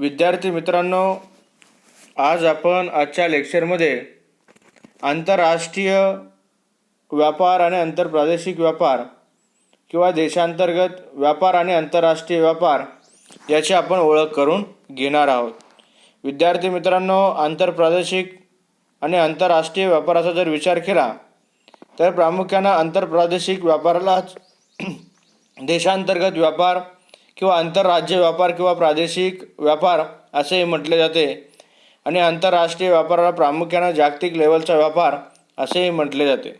विद्यार्थी मित्रांनो आज आपण आजच्या लेक्चरमध्ये आंतरराष्ट्रीय व्यापार आणि आंतरप्रादेशिक व्यापार किंवा देशांतर्गत व्यापार आणि आंतरराष्ट्रीय व्यापार याची आपण ओळख करून घेणार आहोत. विद्यार्थी मित्रांनो आंतरप्रादेशिक आणि आंतरराष्ट्रीय व्यापाराचा जर विचार केला तर प्रामुख्यानं आंतरप्रादेशिक व्यापारालाच देशांतर्गत व्यापार किंवा आंतरराज्य व्यापार किंवा प्रादेशिक व्यापार असेही म्हटले जाते. आणि आंतरराष्ट्रीय व्यापाराला प्रामुख्यानं जागतिक लेवलचा व्यापार असेही म्हटले जाते.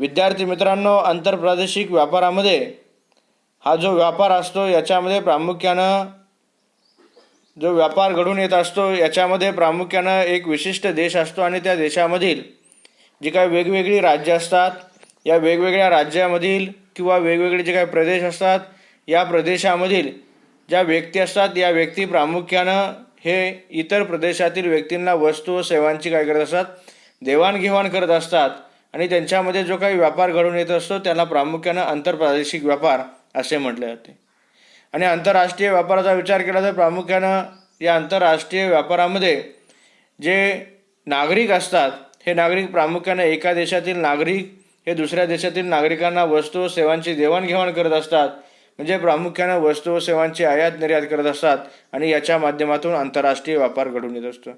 विद्यार्थी मित्रांनो आंतरप्रादेशिक व्यापारामध्ये हा जो व्यापार असतो याच्यामध्ये प्रामुख्यानं जो व्यापार घडून येत असतो याच्यामध्ये प्रामुख्यानं एक विशिष्ट देश असतो आणि त्या देशामधील जी काही वेगवेगळी राज्य असतात या वेगवेगळ्या राज्यामधील किंवा वेगवेगळे जे काही प्रदेश असतात या प्रदेशामधील ज्या व्यक्ती असतात या व्यक्ती प्रामुख्यानं हे इतर प्रदेशातील व्यक्तींना वस्तू व सेवांची काय करत असतात? देवाणघेवाण करत असतात. आणि त्यांच्यामध्ये जो काही व्यापार घडून येत असतो त्याला प्रामुख्यानं आंतरप्रादेशिक व्यापार असे म्हटले जाते. आणि आंतरराष्ट्रीय व्यापाराचा विचार केला तर प्रामुख्यानं या आंतरराष्ट्रीय व्यापारामध्ये जे नागरिक असतात हे नागरिक प्रामुख्यानं एका देशातील नागरिक हे दुसऱ्या देशातील नागरिकांना वस्तू व सेवांची देवाणघेवाण करत असतात. म्हणजे प्रामुख्यानं वस्तू व सेवांची आयात निर्यात करत असतात आणि याच्या माध्यमातून आंतरराष्ट्रीय व्यापार घडून येत असतो.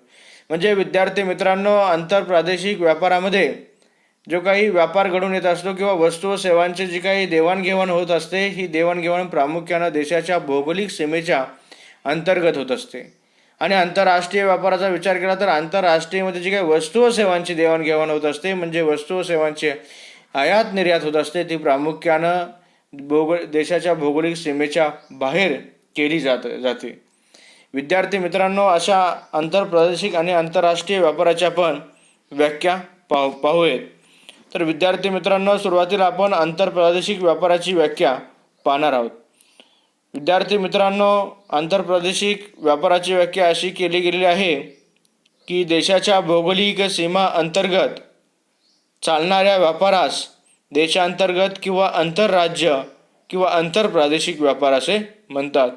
म्हणजे विद्यार्थी मित्रांनो आंतरप्रादेशिक व्यापारामध्ये जो काही व्यापार घडून येत असतो किंवा वस्तू व सेवांची जी काही देवाणघेवाण होत असते ही देवाणघेवाण प्रामुख्यानं देशाच्या भौगोलिक सीमेच्या अंतर्गत होत असते. आणि आंतरराष्ट्रीय व्यापाराचा विचार केला तर आंतरराष्ट्रीयमध्ये जी काही वस्तू व सेवांची देवाणघेवाण होत असते म्हणजे वस्तू व सेवांची आयात निर्यात होत असते ती प्रामुख्यानं भोग देशाच्या भौगोलिक सीमेच्या बाहेर केली जात जाते. विद्यार्थी मित्रांनो अशा आंतरप्रादेशिक आणि आंतरराष्ट्रीय व्यापाराच्या पण व्याख्या पाहू पाहूयेत. तर विद्यार्थी मित्रांनो सुरुवातीला आपण आंतरप्रादेशिक व्यापाराची व्याख्या पाहणार आहोत. विद्यार्थी मित्रांनो आंतरप्रादेशिक व्यापाराची व्याख्या अशी केली गेलेली आहे की देशाच्या भौगोलिक सीमा अंतर्गत चालणाऱ्या व्यापारास देशांतर्गत किंवा आंतरराज्य किंवा आंतरप्रादेशिक व्यापार असे म्हणतात.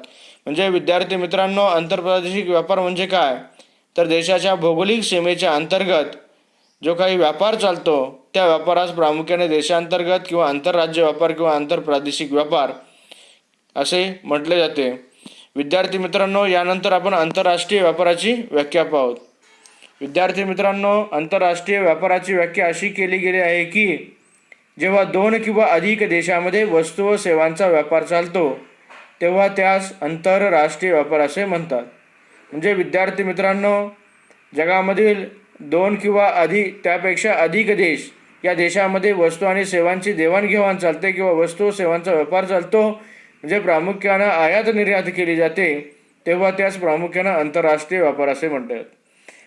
म्हणजे विद्यार्थी मित्रांनो आंतरप्रादेशिक व्यापार म्हणजे काय? तर देशाच्या भौगोलिक सीमेच्या अंतर्गत जो काही व्यापार चालतो त्या व्यापारास प्रामुख्याने देशांतर्गत किंवा आंतरराज्य व्यापार किंवा आंतरप्रादेशिक व्यापार असे म्हटले जाते. विद्यार्थी मित्रांनो यानंतर आपण आंतरराष्ट्रीय व्यापाराची व्याख्या पाहू. विद्यार्थी मित्रांनो आंतरराष्ट्रीय व्यापाराची व्याख्या अशी केली गेली आहे की जेव्हा दोन किंवा अधिक देशामध्ये वस्तू व सेवांचा व्यापार चालतो तेव्हा त्यास आंतरराष्ट्रीय व्यापार असे म्हणतात. म्हणजे विद्यार्थी मित्रांनो जगामधील दोन किंवा अधिक त्यापेक्षा अधिक देश या देशामध्ये वस्तू आणि सेवांची देवाणघेवाण चालते किंवा वस्तू सेवांचा व्यापार चालतो म्हणजे प्रामुख्यानं आयात निर्यात केली जाते तेव्हा त्यास प्रामुख्यानं आंतरराष्ट्रीय व्यापार असे म्हणतात.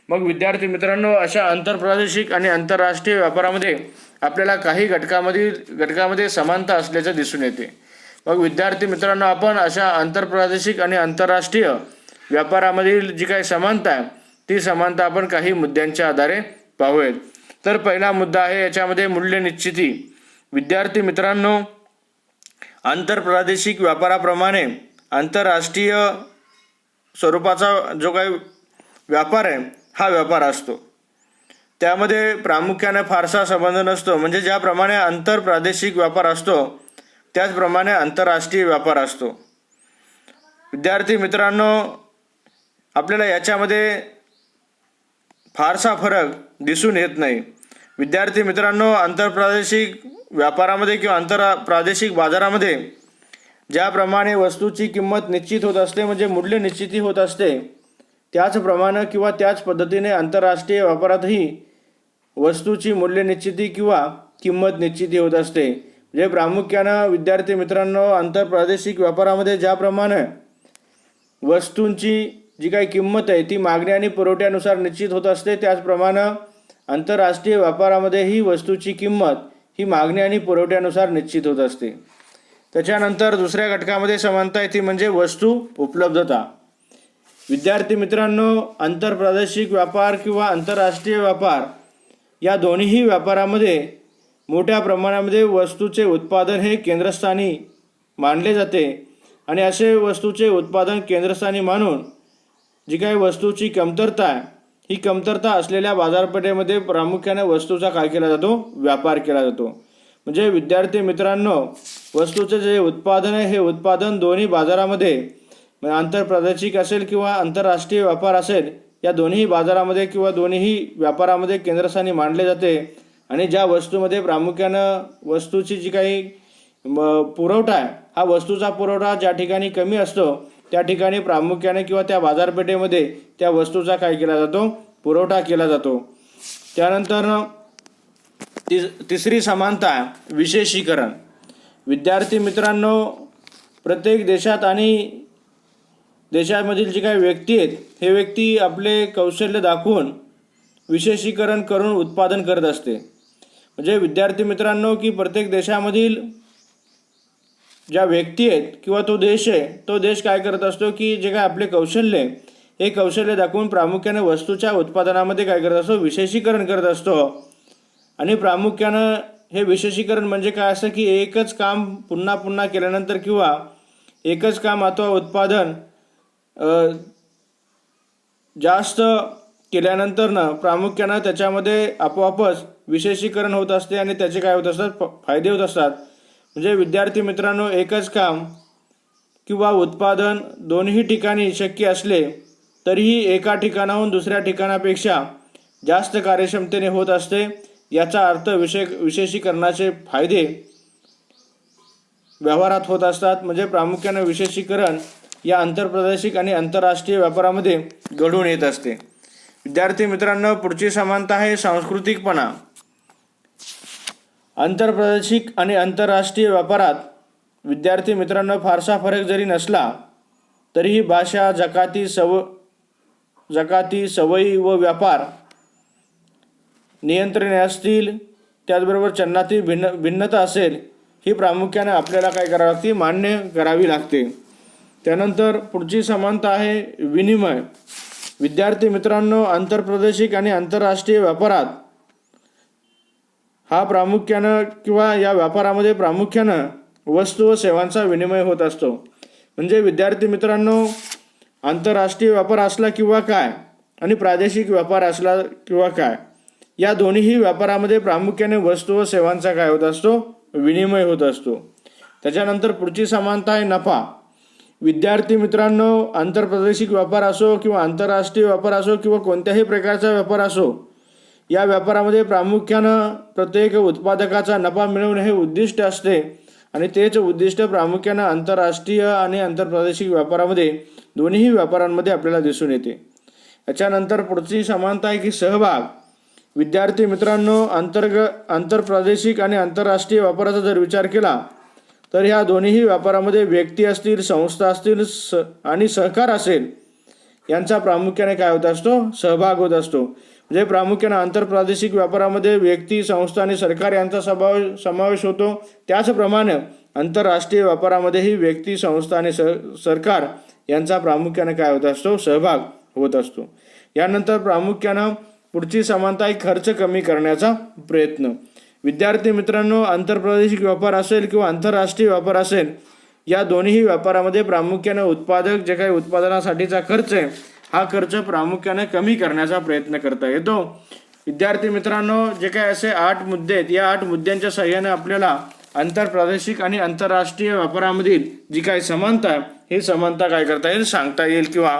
मग विद्यार्थी मित्रांनो अशा आंतरप्रादेशिक आणि आंतरराष्ट्रीय व्यापारामध्ये आपल्याला काही घटकामधील घटकामध्ये समानता असल्याचं दिसून येते. मग विद्यार्थी मित्रांनो आपण अशा आंतरप्रादेशिक आणि आंतरराष्ट्रीय व्यापारामधील जी काही समानता आहे ती समानता आपण काही मुद्द्यांच्या आधारे पाहूयात. तर पहिला मुद्दा आहे याच्यामध्ये मूल्य निश्चिती. विद्यार्थी मित्रांनो आंतरप्रादेशिक व्यापाराप्रमाणे आंतरराष्ट्रीय स्वरूपाचा जो काही व्यापार आहे हा व्यापार असतो. त्यामध्ये प्रामुख्याने फारसा संबंध नसतो. म्हणजे ज्याप्रमाणे आंतरप्रादेशिक व्यापार असतो त्याचप्रमाणे आंतरराष्ट्रीय व्यापार असतो. विद्यार्थी मित्रांनो आपल्याला याच्यामध्ये फारसा फरक दिसून येत नाही. विद्यार्थी मित्रांनो आंतरप्रादेशिक व्यापारामध्ये किंवा आंतर प्रादेशिक बाजारामध्ये ज्याप्रमाणे वस्तूची किंमत निश्चित होत असते म्हणजे मूल्य निश्चिती होत असते त्याचप्रमाणे किंवा त्याच पद्धतीने आंतरराष्ट्रीय व्यापारातही वस्तूची मूल्य निश्चिती किंवा किंमत निश्चिती होत असते. म्हणजे प्रामुख्यानं विद्यार्थी मित्रांनो आंतरप्रादेशिक व्यापारामध्ये ज्याप्रमाणे वस्तूंची जी काही किंमत आहे ती मागणी आणि पुरवठ्यानुसार निश्चित होत असते त्याचप्रमाणे आंतरराष्ट्रीय व्यापारामध्ये ही वस्तूची किंमत ही मागणी आणि पुरवठ्यानुसार निश्चित होत असते. त्याच्यानंतर दुसऱ्या घटकामध्ये समानता येते म्हणजे वस्तू उपलब्धता. विद्यार्थी मित्रांनो आंतरप्रादेशिक व्यापार किंवा आंतरराष्ट्रीय व्यापार या दोन्हीही व्यापारामध्ये मोठ्या प्रमाणामध्ये वस्तूचे उत्पादन हे केंद्रस्थानी मानले जाते आणि असे वस्तूचे उत्पादन केंद्रस्थानी मानून जी काही वस्तूची कमतरता आहे ही कमतरता असलेल्या बाजारपेठेमध्ये प्रामुख्याने वस्तूचा काय केला जातो? व्यापार केला जातो. म्हणजे विद्यार्थी मित्रांनो वस्तूचे जे उत्पादन आहे हे उत्पादन दोन्ही बाजारामध्ये म्हणजे आंतरप्रादेशिक असेल किंवा आंतरराष्ट्रीय व्यापार असेल या दोन्ही बाजारामध्ये किंवा दोन्ही व्यापारामध्ये केंद्रस्थानी मांडले जाते. आणि ज्या वस्तूमध्ये प्रामुख्यानं वस्तूची जी काही म, पुरवठा आहे हा वस्तूचा पुरवठा ज्या ठिकाणी कमी असतो त्या ठिकाणी प्रामुख्याने किंवा त्या बाजारपेठेमध्ये त्या वस्तूचा काय केला जातो? पुरवठा केला जातो. त्यानंतर तिस तिसरी समानता विशेषीकरण. विद्यार्थी मित्रांनो प्रत्येक देशात आणि देशामधील जे काही व्यक्ती आहेत हे व्यक्ती आपले कौशल्य दाखवून विशेषीकरण करून उत्पादन करत असते. म्हणजे विद्यार्थी मित्रांनो की प्रत्येक देशामधील ज्या व्यक्ती आहेत किंवा तो देश आहे तो देश काय करत असतो की जे काय आपले कौशल्य आहे हे कौशल्य दाखवून प्रामुख्याने वस्तूच्या उत्पादनामध्ये काय करत असतो विशेषीकरण करत असतो. आणि प्रामुख्यानं हे विशेषीकरण म्हणजे काय असं की एकच काम पुन्हा पुन्हा केल्यानंतर किंवा एकच काम अथवा उत्पादन जास्त केल्यानंतर ना प्रामुख्यानं त्याच्यामध्ये आपोआपच विशेषीकरण होत असते आणि त्याचे काय होत असतात? फ- फायदे होत असतात. म्हणजे विद्यार्थी मित्रांनो एकच काम किंवा उत्पादन दोन्ही ठिकाणी शक्य असले तरीही एका ठिकाणाहून दुसऱ्या ठिकाणापेक्षा जास्त कार्यक्षमतेने होत असते. याचा अर्थ विशे विशेषीकरणाचे फायदे व्यवहारात होत असतात. म्हणजे प्रामुख्याने विशेषीकरण या आंतरप्रादेशिक आणि आंतरराष्ट्रीय व्यापारामध्ये घडून येत असते. विद्यार्थी मित्रांनो पुढची समानता आहे सांस्कृतिकपणा. आंतरप्रादेशिक आणि आंतरराष्ट्रीय व्यापारात विद्यार्थी मित्रांनो फारसा फरक जरी नसला तरीही भाषा जकाती सव जकाती सवयी व व्यापार नियंत्रणे असतील त्याचबरोबर चलनातील भिन्न भिन्नता असेल ही प्रामुख्याने आपल्याला काय करावी लागते? मान्य करावी लागते. त्यानंतर पुढची समानता आहे विनिमय. विद्यार्थी मित्रांनो आंतरप्रादेशिक आणि आंतरराष्ट्रीय व्यापारात हा प्रामुख्यानं किंवा या व्यापारामध्ये प्रामुख्यानं वस्तू व सेवांचा विनिमय होत असतो. म्हणजे विद्यार्थी मित्रांनो आंतरराष्ट्रीय व्यापार असला किंवा काय आणि प्रादेशिक व्यापार असला किंवा काय या दोन्हीही व्यापारामध्ये प्रामुख्याने वस्तू व सेवांचा काय होत असतो? विनिमय होत असतो. त्याच्यानंतर पुढची समानता आहे नफा. विद्यार्थी मित्रांनो आंतरप्रादेशिक व्यापार असो किंवा आंतरराष्ट्रीय व्यापार असो किंवा कोणत्याही प्रकारचा व्यापार असो या व्यापारामध्ये प्रामुख्यानं प्रत्येक उत्पादकाचा नफा मिळवणे हे उद्दिष्ट असते. आणि तेच उद्दिष्ट प्रामुख्यानं आंतरराष्ट्रीय आणि आंतरप्रादेशिक व्यापारामध्ये दोन्ही व्यापारांमध्ये आपल्याला दिसून येते. याच्यानंतर पुढची समानता आहे की सहभाग. विद्यार्थी मित्रांनो अंतर्ग आंतरप्रादेशिक आणि आंतरराष्ट्रीय व्यापाराचा जर विचार केला तर ह्या दोन्हीही व्यापारामध्ये व्यक्ती असतील संस्था असतील स आणि सहकार असेल यांचा प्रामुख्याने काय होत असतो? सहभाग होत असतो. म्हणजे प्रामुख्याने आंतरप्रादेशिक व्यापारामध्ये व्यक्ती संस्था आणि सरकार यांचा समावेश समावेश होतो. त्याचप्रमाणे आंतरराष्ट्रीय व्यापारामध्येही व्यक्ती संस्था आणि स सरकार यांचा प्रामुख्याने काय होत असतो? सहभाग होत असतो. यानंतर प्रामुख्यानं पुढची समानता आहे खर्च कमी करण्याचा प्रयत्न. विद्यार्थी मित्रांनो आंतरप्रादेशिक व्यापार असेल किंवा आंतरराष्ट्रीय व्यापार असेल या दोन्हीही व्यापारामध्ये प्रामुख्याने उत्पादक जे काही उत्पादनासाठीचा खर्च आहे हा खर्च प्रामुख्याने कमी करण्याचा प्रयत्न करता येतो. विद्यार्थी मित्रांनो जे काही असे आठ मुद्दे आहेत या आठ मुद्द्यांच्या सहाय्याने आपल्याला आंतरप्रादेशिक आणि आंतरराष्ट्रीय व्यापारामधील जी काही समानता आहे ही समानता काय करता येईल सांगता येईल किंवा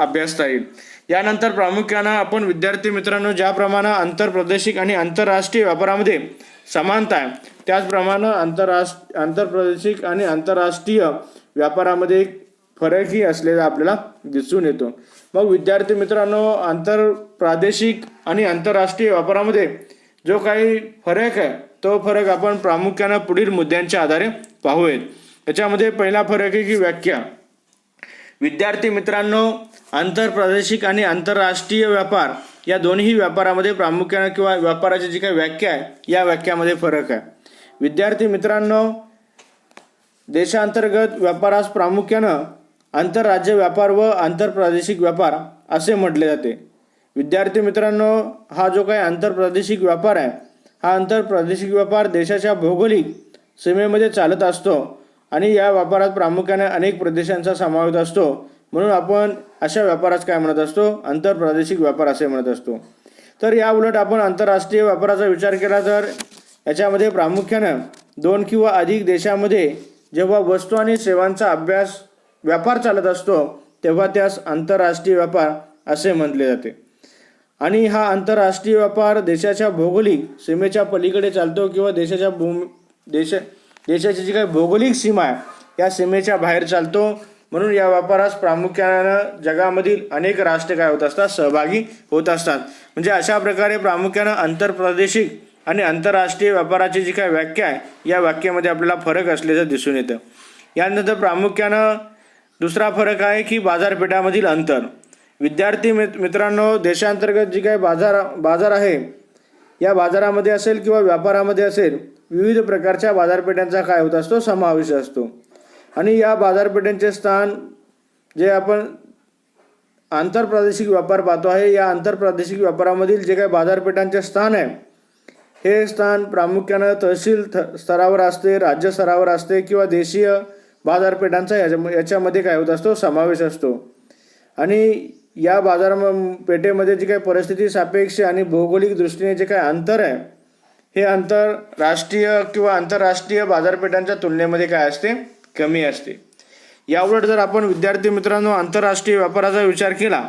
अभ्यासता येईल. यानंतर प्रामुख्यानं आपण विद्यार्थी मित्रांनो ज्याप्रमाणे आंतरप्रादेशिक आणि आंतरराष्ट्रीय व्यापारामध्ये समानता आहे त्याचप्रमाणे आंतरराष्ट्र आंतरप्रादेशिक आणि आंतरराष्ट्रीय व्यापारामध्ये एक फरकही असलेला आपल्याला दिसून येतो. मग विद्यार्थी मित्रांनो आंतरप्रादेशिक आणि आंतरराष्ट्रीय व्यापारामध्ये जो काही फरक आहे तो फरक आपण प्रामुख्यानं पुढील मुद्द्यांच्या आधारे पाहूयात. याच्यामध्ये पहिला फरक आहे की व्याख्या. विद्यार्थी मित्रांनो आंतरप्रादेशिक आणि आंतरराष्ट्रीय व्यापार या दोन्ही व्यापारामध्ये प्रामुख्याने किंवा व्यापाराची जी काही व्याख्या आहे या व्याख्यामध्ये फरक आहे. विद्यार्थी मित्रांनो देशांतर्गत व्यापारास प्रामुख्यानं आंतरराज्य व्यापार व आंतरप्रादेशिक व्यापार असे म्हटले जाते. विद्यार्थी मित्रांनो हा जो काही आंतरप्रादेशिक व्यापार आहे हा आंतरप्रादेशिक व्यापार देशाच्या भौगोलिक सीमेमध्ये चालत असतो. आणि या व्यापारात प्रामुख्याने अनेक प्रदेशांचा समावेश असतो. म्हणून आपण अशा व्यापारास काय म्हणत असतो? आंतरप्रादेशिक व्यापार असे म्हणत असतो. तर या उलट आपण आंतरराष्ट्रीय व्यापाराचा विचार केला तर याच्यामध्ये प्रामुख्यानं दोन किंवा अधिक देशामध्ये जेव्हा वस्तू आणि सेवांचा अभ्यास व्यापार चालत असतो तेव्हा त्यास आंतरराष्ट्रीय व्यापार असे म्हटले जाते. आणि हा आंतरराष्ट्रीय व्यापार देशाच्या भौगोलिक सीमेच्या पलीकडे चालतो किंवा देशाच्या भूमी देश देशाची जी काही भौगोलिक सीमा आहे या सीमेच्या बाहेर चालतो. म्हणून या व्यापारास प्रामुख्यानं जगामधील अनेक राष्ट्र काय होत असतात? सहभागी होत असतात. म्हणजे अशा प्रकारे प्रामुख्यानं आंतरप्रादेशिक आणि आंतरराष्ट्रीय व्यापाराची जी काय व्याख्या आहे या व्याख्येमध्ये आपल्याला फरक असल्याचं दिसून येतं. यानंतर प्रामुख्यानं दुसरा फरक आहे की बाजारपेठामधील अंतर. विद्यार्थी मित मित्रांनो देशांतर्गत जी काही बाजार बाजार आहे या बाजारामध्ये असेल किंवा व्यापारामध्ये असेल विविध प्रकारच्या बाजारपेठांचा काय होत असतो समावेश असतो. आणि या बाजारपेठांचे स्थान जे आपण आंतरप्रादेशिक व्यापार पाहतो आहे या आंतरप्रादेशिक व्यापारामधील जे काही बाजारपेठांचे स्थान आहे हे स्थान प्रामुख्यानं तहसील थ स्तरावर असते राज्य स्तरावर असते किंवा देशीय बाजारपेठांचा याच्या याच्यामध्ये काय होत असतो समावेश असतो. आणि या बाजार पेठेमध्ये जी काही परिस्थिती सापेक्ष आणि भौगोलिक दृष्टीने जे काही अंतर आहे हे अंतर राष्ट्रीय किंवा आंतरराष्ट्रीय बाजारपेठांच्या तुलनेमध्ये काय असते? कमी असते. याउलट जर आपण विद्यार्थी मित्रांनो आंतरराष्ट्रीय व्यापाराचा विचार केला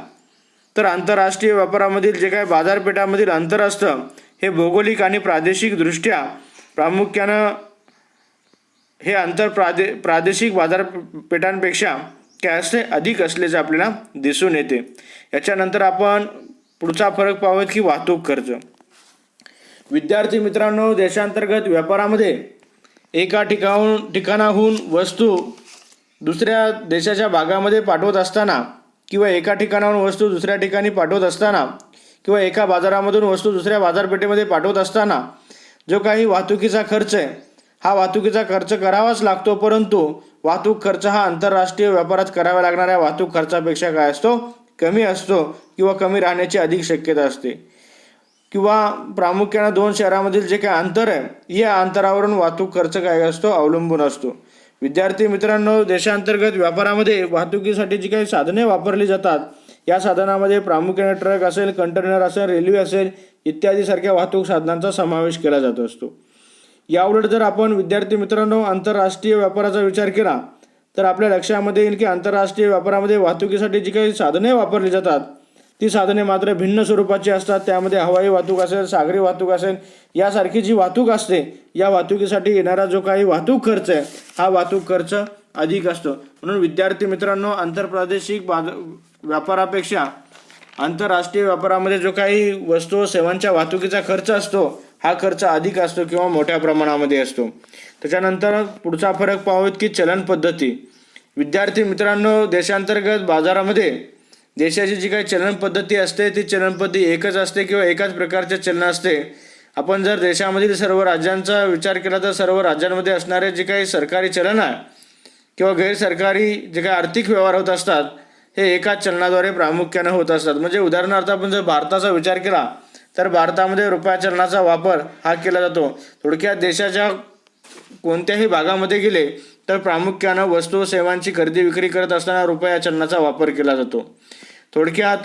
तर आंतरराष्ट्रीय व्यापारामधील जे काय बाजारपेठामधील अंतर असतं हे भौगोलिक आणि प्रादेशिकदृष्ट्या प्रामुख्यानं हे अंतर प्रादे प्रादेशिक बाजारपेठांपेक्षा काय असते? अधिक असल्याचे आपल्याला दिसून येते. याच्यानंतर आपण पुढचा फरक पाहूयात की वाहतूक खर्च. विद्यार्थी मित्रांनो देशांतर्गत व्यापारामध्ये एका ठिकाण ठिकाणाहून वस्तू दुसऱ्या देशाच्या भागामध्ये पाठवत असताना किंवा एका ठिकाणाहून वस्तू दुसऱ्या ठिकाणी पाठवत असताना किंवा एका बाजारामधून वस्तू दुसऱ्या बाजारपेठेमध्ये पाठवत असताना जो काही वाहतुकीचा खर्च आहे हा वाहतुकीचा खर्च करावाच लागतो परंतु वाहतूक खर्च हा आंतरराष्ट्रीय व्यापारात कराव्या लागणाऱ्या वाहतूक खर्चापेक्षा काय असतो? कमी असतो किंवा कमी राहण्याची अधिक शक्यता असते. किंवा प्रामुख्यानं दोन शहरामधील जे काही अंतर आहे या अंतरावरून वाहतूक खर्च काय असतो अवलंबून असतो. विद्यार्थी मित्रांनो देशांतर्गत व्यापारामध्ये वाहतुकीसाठी जी काही साधने वापरली जातात या साधनामध्ये प्रामुख्याने ट्रक असेल कंटेनर असेल रेल्वे असेल इत्यादी सारख्या वाहतूक साधनांचा समावेश केला जात असतो. याउलट जर आपण विद्यार्थी मित्रांनो आंतरराष्ट्रीय व्यापाराचा विचार केला तर आपल्या लक्षामध्ये येईल की आंतरराष्ट्रीय व्यापारामध्ये वाहतुकीसाठी जी काही साधने वापरली जातात ती साधने मात्र भिन्न स्वरूपाची असतात. त्यामध्ये हवाई वाहतूक असेल सागरी वाहतूक असेल यासारखी जी वाहतूक असते या वाहतुकीसाठी येणारा जो काही वाहतूक खर्च आहे हा वाहतूक खर्च अधिक असतो. म्हणून विद्यार्थी मित्रांनो आंतरप्रादेशिक बाज व्यापारापेक्षा आंतरराष्ट्रीय व्यापारामध्ये जो काही वस्तू सेवांच्या वाहतुकीचा खर्च असतो हा खर्च अधिक असतो किंवा मोठ्या प्रमाणामध्ये असतो. त्याच्यानंतर पुढचा फरक पाहूत की चलन पद्धती. विद्यार्थी मित्रांनो देशांतर्गत बाजारामध्ये देशाची जी काही चलन पद्धती असते ती चलन पद्धती एकच असते किंवा एकाच प्रकारचे चलन असते. आपण जर देशामधील सर्व राज्यांचा विचार केला तर सर्व राज्यांमध्ये असणारे जे काही सरकारी चलन आहे किंवा गैरसरकारी जे काही आर्थिक व्यवहार होत असतात हे एकाच चलनाद्वारे प्रामुख्यानं होत असतात. म्हणजे उदाहरणार्थ आपण जर भारताचा विचार केला तर भारतामध्ये रुपया चलनाचा वापर हा केला जातो. थोडक्यात देशाच्या कोणत्याही भागामध्ये गेले तर प्रामुख्यानं वस्तू व सेवांची खरेदी विक्री करत असताना रुपया चलनाचा वापर केला जातो. थोडक्यात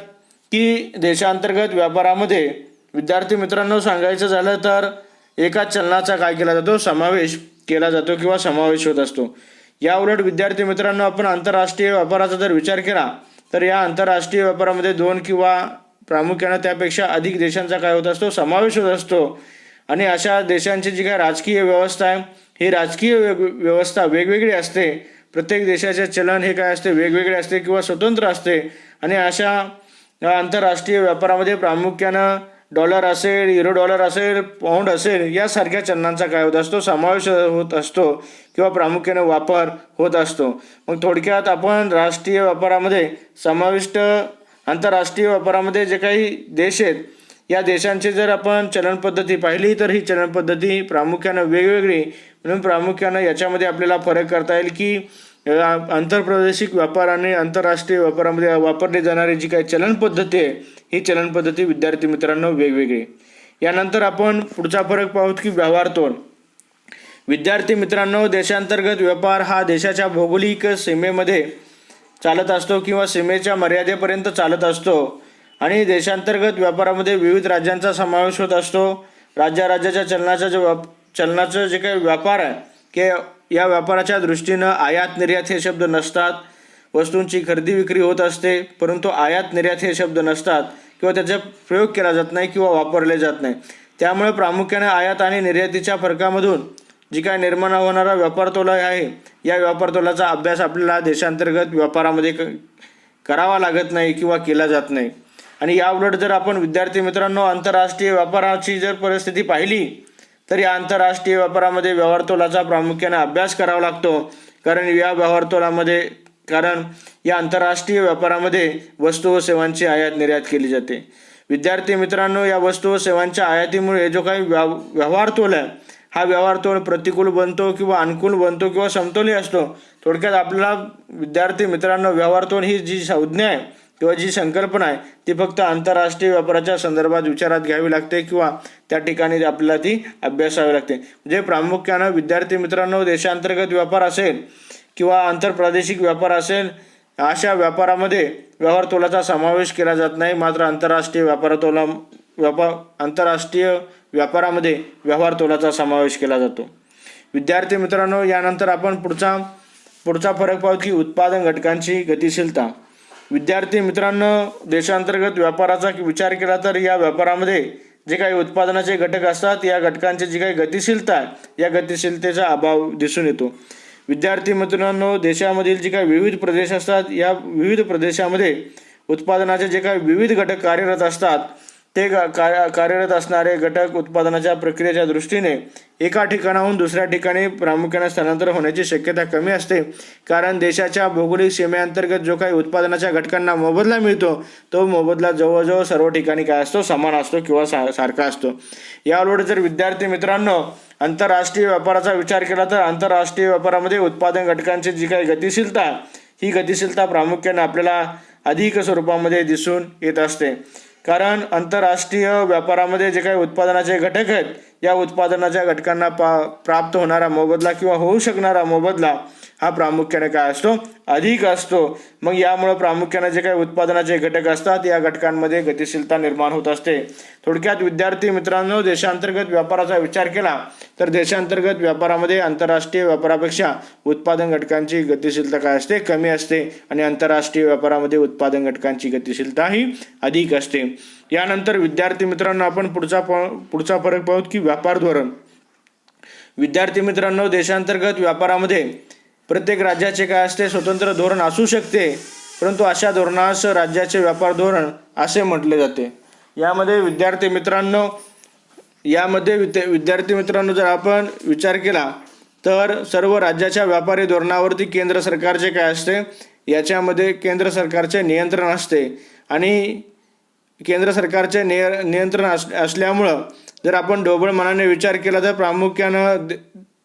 की देशांतर्गत व्यापारामध्ये विद्यार्थी मित्रांनो सांगायचं झालं तर एकाच चलनाचा काय केला जातो? समावेश केला जातो किंवा समावेश होत असतो. या उलट विद्यार्थी मित्रांनो आपण आंतरराष्ट्रीय व्यापाराचा जर विचार केला तर या आंतरराष्ट्रीय व्यापारामध्ये दोन किंवा प्रामुख्यानं त्यापेक्षा अधिक देशांचा काय होत असतो? समावेश होत असतो. आणि अशा देशांची जी काय राजकीय व्यवस्था आहे ही राजकीय व्यवस्था वेगवेगळी असते. प्रत्येक देशाचे चलन हे काय असते? वेगवेगळे असते किंवा स्वतंत्र असते. आणि अशा आंतरराष्ट्रीय व्यापारामध्ये प्रामुख्यानं डॉलर असेल युरो डॉलर असेल पाऊंड असेल यासारख्या चलनांचा काय होत असतो? समावेश होत असतो किंवा प्रामुख्याने वापर होत असतो. मग थोडक्यात आपण राष्ट्रीय व्यापारामध्ये समाविष्ट आंतरराष्ट्रीय व्यापारामध्ये जे काही देश आहेत या देशांची जर आपण चलन पद्धती पाहिली तर ही चलन पद्धती प्रामुख्यानं वेगवेगळी. म्हणून प्रामुख्यानं याच्यामध्ये आपल्याला फरक करता येईल की आंतरप्रादेशिक व्यापार आणि आंतरराष्ट्रीय व्यापारामध्ये वापरली जाणारी जी काही चलन पद्धती आहे ही चलन पद्धती विद्यार्थी मित्रांनो वेगवेगळी यानंतर आपण पुढचा फरक पाहूत की व्यवहार तोड. विद्यार्थी मित्रांनो देशांतर्गत व्यापार हा देशाच्या भौगोलिक सीमेमध्ये चालत असतो किंवा सीमेच्या मर्यादेपर्यंत चालत असतो आणि देशांतर्गत व्यापारामध्ये विविध राज्यांचा समावेश होत असतो. राज्या राज्याच्या चलनाचा जो व्याप चलनाचं जे काही व्यापार आहे की या व्यापाराच्या दृष्टीनं आयात निर्यात हे शब्द नसतात. वस्तूंची खरेदी विक्री होत असते परंतु आयात निर्यात हे शब्द नसतात किंवा त्याचा प्रयोग केला जात नाही किंवा वापरले जात नाही. त्यामुळे प्रामुख्याने आयात आणि निर्यातीच्या फरकामधून जी काय निर्माण होणारा व्यापार तोला आहे या व्यापार तोलाचा अभ्यास आपल्याला देशांतर्गत व्यापारामध्ये करावा लागत नाही किंवा केला जात नाही. आणि याउलट जर आपण विद्यार्थी मित्रांनो आंतरराष्ट्रीय व्यापाराची जर परिस्थिती पाहिली तर या आंतरराष्ट्रीय व्यापारामध्ये व्यवहार तोलाचा प्रामुख्याने अभ्यास करावा लागतो. कारण या व्यवहार तोलामध्ये कारण या आंतरराष्ट्रीय व्यापारामध्ये वस्तू व सेवांची आयात निर्यात केली जाते. विद्यार्थी मित्रांनो या वस्तू व सेवांच्या आयातीमुळे जो काही व्याव व्यवहार तोल आहे हा व्यवहार तोल प्रतिकूल बनतो किंवा अनुकूल बनतो किंवा समतोली असतो. थोडक्यात आपल्याला विद्यार्थी मित्रांनो व्यवहार तोल ही जी संज्ञा आहे किंवा जी संकल्पना आहे ती फक्त आंतरराष्ट्रीय व्यापाराच्या संदर्भात विचारात घ्यावी लागते किंवा त्या ठिकाणी आपल्याला ती अभ्यासावी लागते. म्हणजे प्रामुख्यानं विद्यार्थी मित्रांनो देशांतर्गत व्यापार असेल किंवा आंतरप्रादेशिक व्यापार असेल अशा व्यापारामध्ये व्यवहार तोलाचा समावेश केला जात नाही. मात्र आंतरराष्ट्रीय व्यापार तोला व्यापार आंतरराष्ट्रीय व्यापारामध्ये व्यवहार तोलाचा समावेश केला जातो. विद्यार्थी मित्रांनो यानंतर आपण पुढचा पुढचा फरक पाहू की उत्पादन घटकांची गतिशीलता. विद्यार्थी मित्रांनो देशांतर्गत व्यापाराचा विचार केला तर या व्यापारामध्ये जे काही उत्पादनाचे घटक असतात या घटकांची जी काही गतिशीलता आहे या गतिशीलतेचा अभाव दिसून येतो. विद्यार्थी मित्रांनो देशामधील जे काही विविध प्रदेश असतात या विविध प्रदेशामध्ये उत्पादनाचे जे काही विविध घटक कार्यरत असतात ते का कार्यरत असणारे घटक उत्पादनाच्या प्रक्रियेच्या दृष्टीने एका ठिकाणाहून दुसऱ्या ठिकाणी प्रामुख्याने स्थलांतर होण्याची शक्यता कमी असते. कारण देशाच्या भौगोलिक सीमेअंतर्गत जो काही उत्पादनाच्या घटकांना मोबदला मिळतो तो मोबदला जवळजवळ सर्व ठिकाणी काय असतो? समान असतो किंवा सा सारखा असतो. याउलट जर विद्यार्थी मित्रांनो आंतरराष्ट्रीय व्यापाराचा विचार केला तर आंतरराष्ट्रीय व्यापारामध्ये उत्पादन घटकांची जी काही गतिशीलता ही गतिशीलता प्रामुख्याने आपल्याला अधिक स्वरूपामध्ये दिसून येत असते. कारण आंतरराष्ट्रीय व्यापारामध्ये जे काही उत्पादनाचे घटक आहेत या उत्पादनाच्या घटकांना पा प्राप्त होणारा मोबदला किंवा होऊ शकणारा मोबदला हा प्रामुख्याने काय असतो? अधिक असतो. मग यामुळे प्रामुख्याने जे काही उत्पादनाचे घटक असतात या घटकांमध्ये गतिशीलता निर्माण होत असते. थोडक्यात विद्यार्थी मित्रांनो देशांतर्गत व्यापाराचा विचार केला तर देशांतर्गत व्यापारामध्ये आंतरराष्ट्रीय व्यापारापेक्षा उत्पादन घटकांची गतिशीलता काय असते? कमी असते. आणि आंतरराष्ट्रीय व्यापारामध्ये उत्पादन घटकांची गतिशीलता ही अधिक असते. यानंतर विद्यार्थी मित्रांनो आपण पुढचा प पुढचा फरक पाहू की व्यापार धोरण. विद्यार्थी मित्रांनो देशांतर्गत व्यापारामध्ये प्रत्येक राज्याचे काय असते स्वतंत्र धोरण असू शकते परंतु अशा धोरणास राज्याचे व्यापार धोरण असे म्हटले जाते. यामध्ये विद्यार्थी मित्रांनो यामध्ये विद्या विद्यार्थी मित्रांनो जर आपण विचार केला तर सर्व राज्याच्या व्यापारी धोरणावरती केंद्र सरकारचे काय असते याच्यामध्ये केंद्र सरकारचे नियंत्रण असते. आणि केंद्र सरकारचे निय नियंत्रण अस असल्यामुळं जर आपण ढोबळ मनाने विचार केला तर प्रामुख्यानं दे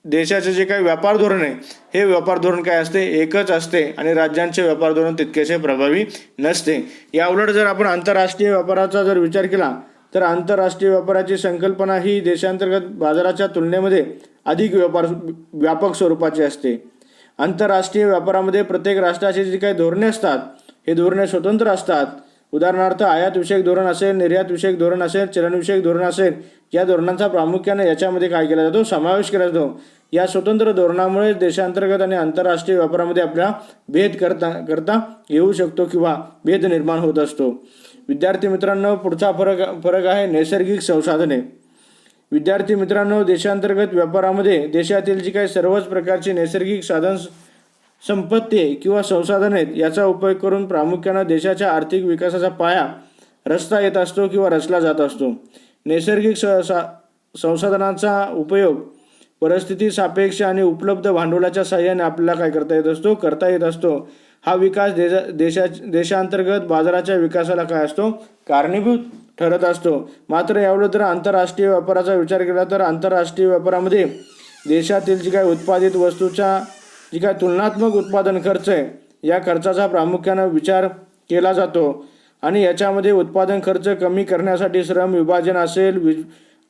देशाचे जे काही व्यापार धोरण आहे हे व्यापार धोरण काय असते? एकच असते आणि राज्यांचे व्यापार धोरण तितकेसे प्रभावी नसते. याउलट जर आपण आंतरराष्ट्रीय व्यापाराचा जर विचार केला तर आंतरराष्ट्रीय व्यापाराची संकल्पना ही देशांतर्गत बाजाराच्या तुलनेमध्ये अधिक व्यापार व्यापक स्वरूपाची असते. आंतरराष्ट्रीय व्यापारामध्ये प्रत्येक राष्ट्राची जी काही धोरणे असतात हे धोरणे स्वतंत्र असतात. उदाहरणार्थ आयातविषयक धोरण असेल निर्यातविषयक धोरण असेल चलनविषयक धोरण असेल या धोरणांचा प्रामुख्याने याच्यामध्ये काय केला जातो? समावेश केला जातो. या स्वतंत्र धोरणामुळे देशांतर्गत आणि आंतरराष्ट्रीय व्यापारामध्ये आपल्याला भेद करता करता येऊ शकतो किंवा भेद निर्माण होत असतो. विद्यार्थी मित्रांनो पुढचा फरक फरक आहे नैसर्गिक संसाधने. विद्यार्थी मित्रांनो देशांतर्गत व्यापारामध्ये देशातील जी काही सर्वच प्रकारची नैसर्गिक साधन संपत्ती किंवा संसाधन आहेत याचा उपयोग करून प्रामुख्यानं देशाच्या आर्थिक विकासाचा पाया रचता येत असतो किंवा रचला जात असतो. नैसर्गिक स सा संसाधनांचा उपयोग परिस्थिती सापेक्ष आणि उपलब्ध भांडवलाच्या सहाय्याने आपल्याला काय करता येत असतो? करता येत असतो. हा विकास देशा देशा देशांतर्गत बाजाराच्या विकासाला काय असतो? कारणीभूत ठरत असतो. मात्र यावेळी तर आंतरराष्ट्रीय व्यापाराचा विचार केला तर आंतरराष्ट्रीय व्यापारामध्ये देशातील जी काय उत्पादित वस्तूच्या जी काय तुलनात्मक उत्पादन खर्च आहे या खर्चाचा प्रामुख्यानं विचार केला जातो. आणि याच्यामध्ये उत्पादन खर्च कमी करण्यासाठी श्रम विभाजन असेल वि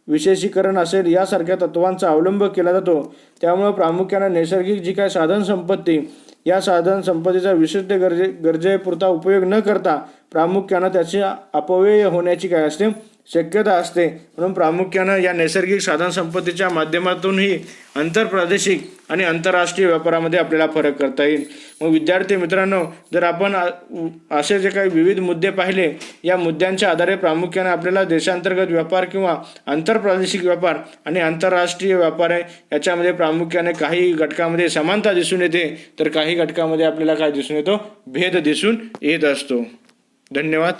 विशेषीकरण असेल यासारख्या तत्वांचा अवलंब केला जातो. त्यामुळे प्रामुख्यानं नैसर्गिक जी काय साधनसंपत्ती या साधन संपत्तीचा विशिष्ट गरजे गरजेपुरता उपयोग न करता प्रामुख्यानं त्याचे अपव्यय होण्याची काय असते. शक्यता असते. म्हणून प्रामुख्यानं या नैसर्गिक साधनसंपत्तीच्या माध्यमातूनही आंतरप्रादेशिक आणि आंतरराष्ट्रीय व्यापारामध्ये आपल्याला फरक करता येईल. मग विद्यार्थी मित्रांनो जर आपण असे जे काही विविध मुद्दे पाहिले या मुद्द्यांच्या आधारे प्रामुख्याने आपल्याला देशांतर्गत व्यापार किंवा आंतरप्रादेशिक व्यापार आणि आंतरराष्ट्रीय व्यापार आहे याच्यामध्ये प्रामुख्याने काही घटकामध्ये समानता दिसून येते तर काही घटकामध्ये आपल्याला काय दिसून येतो? भेद दिसून येत असतो. धन्यवाद.